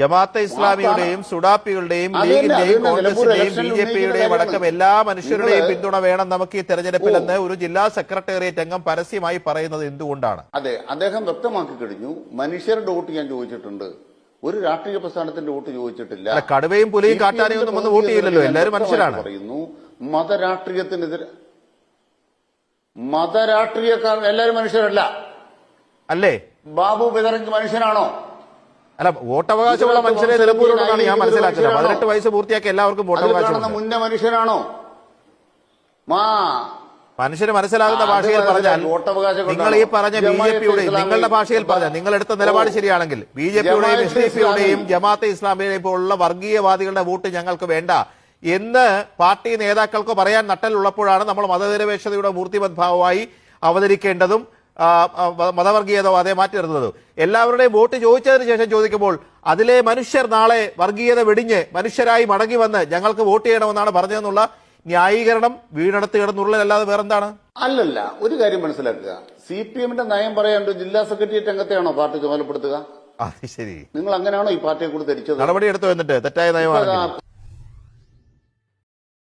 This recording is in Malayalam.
ജമാഅത്തെ ഇസ്ലാമിയുടെയും സുഡാപ്പികളുടെയും ലീഗിന്റെയും കോൺഗ്രസിന്റെയും ബി ജെ പിയുടെയും അടക്കം എല്ലാ മനുഷ്യരുടെയും പിന്തുണ വേണം നമുക്ക് ഈ തെരഞ്ഞെടുപ്പിലെന്ന് ഒരു ജില്ലാ സെക്രട്ടേറിയറ്റ് അംഗം പരസ്യമായി പറയുന്നത് എന്തുകൊണ്ടാണ്? അതെ അദ്ദേഹം വ്യക്തമാക്കി കഴിഞ്ഞു. മനുഷ്യരുടെ വോട്ട് ഞാൻ ചോദിച്ചിട്ടുണ്ട്. ഒരു രാഷ്ട്രീയ പ്രസ്ഥാനത്തിന്റെ വോട്ട് ചോദിച്ചിട്ടില്ല. കടുവയും പുലിയും കാട്ടാനയും ഒന്നും വന്ന് വോട്ട് ചെയ്യില്ലല്ലോ. എല്ലാവരും മനുഷ്യരാണ്. പറയുന്നു മതരാഷ്ട്രീയത്തിനെതിരെ മതരാഷ്ട്രീയക്കാർ എല്ലാവരും മനുഷ്യരല്ല. അല്ലേ? ബാബു ബിദറഞ്ച് മനുഷ്യനാണോ? അല്ല വോട്ടവകാശമുള്ള മനുഷ്യരെ നിലമ്പൂരുള്ളതാണ് ഞാൻ മനസ്സിലാക്കുന്നത്. മനുഷ്യരാണോ? പതിനെട്ട് വയസ്സ് പൂർത്തിയാക്കി എല്ലാവർക്കും വോട്ടവകാശം മുന്നേ മനുഷ്യനാണോ മാ. മനുഷ്യന് മനസ്സിലാകുന്ന ഭാഷയിൽ പറഞ്ഞാൽ നിങ്ങൾ ഈ പറഞ്ഞ ബി ജെ പിയുടെയും പിയുടെ നിങ്ങളുടെ ഭാഷയിൽ പറഞ്ഞ നിങ്ങൾ എടുത്ത നിലപാട് ശരിയാണെങ്കിൽ ബി ജെ പിയുടെയും എസ് ഡി പിയുടെയും ജമാഅത്തെ ഇസ്ലാമിയുടെയും പോലുള്ള വർഗീയവാദികളുടെ വോട്ട് ഞങ്ങൾക്ക് വേണ്ട. എന്ന് പാർട്ടി നേതാക്കൾക്ക് പറയാൻ നട്ടലുള്ളപ്പോഴാണ് നമ്മൾ മതനിരപേക്ഷതയുടെ മൂർത്തിമദ്ഭാവമായി അവതരിക്കേണ്ടതും ആ, അതേ മാറ്റി നിർത്തുന്നതും. എല്ലാവരുടെയും വോട്ട് ചോദിച്ചതിന് ശേഷം ചോദിക്കുമ്പോൾ അതിലെ മനുഷ്യർ നാളെ വർഗീയത വെടിഞ്ഞ് മനുഷ്യരായി മടങ്ങി വന്ന് ഞങ്ങൾക്ക് വോട്ട് ചെയ്യണമെന്നാണ് പറഞ്ഞതെന്നുള്ള ന്യായീകരണം വീണെടുത്ത് കിടന്നുള്ളതല്ലാതെ വേറെന്താണ്? അല്ലല്ല ഒരു കാര്യം മനസ്സിലാക്കുക. സി പി എമ്മിന്റെ നയം പറയാണ്ട് ജില്ലാ സെക്രട്ടേറിയറ്റ് അംഗത്തെയാണോ പാർട്ടി ചുമതലപ്പെടുത്തുക അത് ശരി. നിങ്ങൾ അങ്ങനെയാണോ ഈ പാർട്ടിയെ കൂടി ധരിച്ചത് നടപടി എടുത്തു എന്നിട്ട് തെറ്റായ ഇപ്പൊ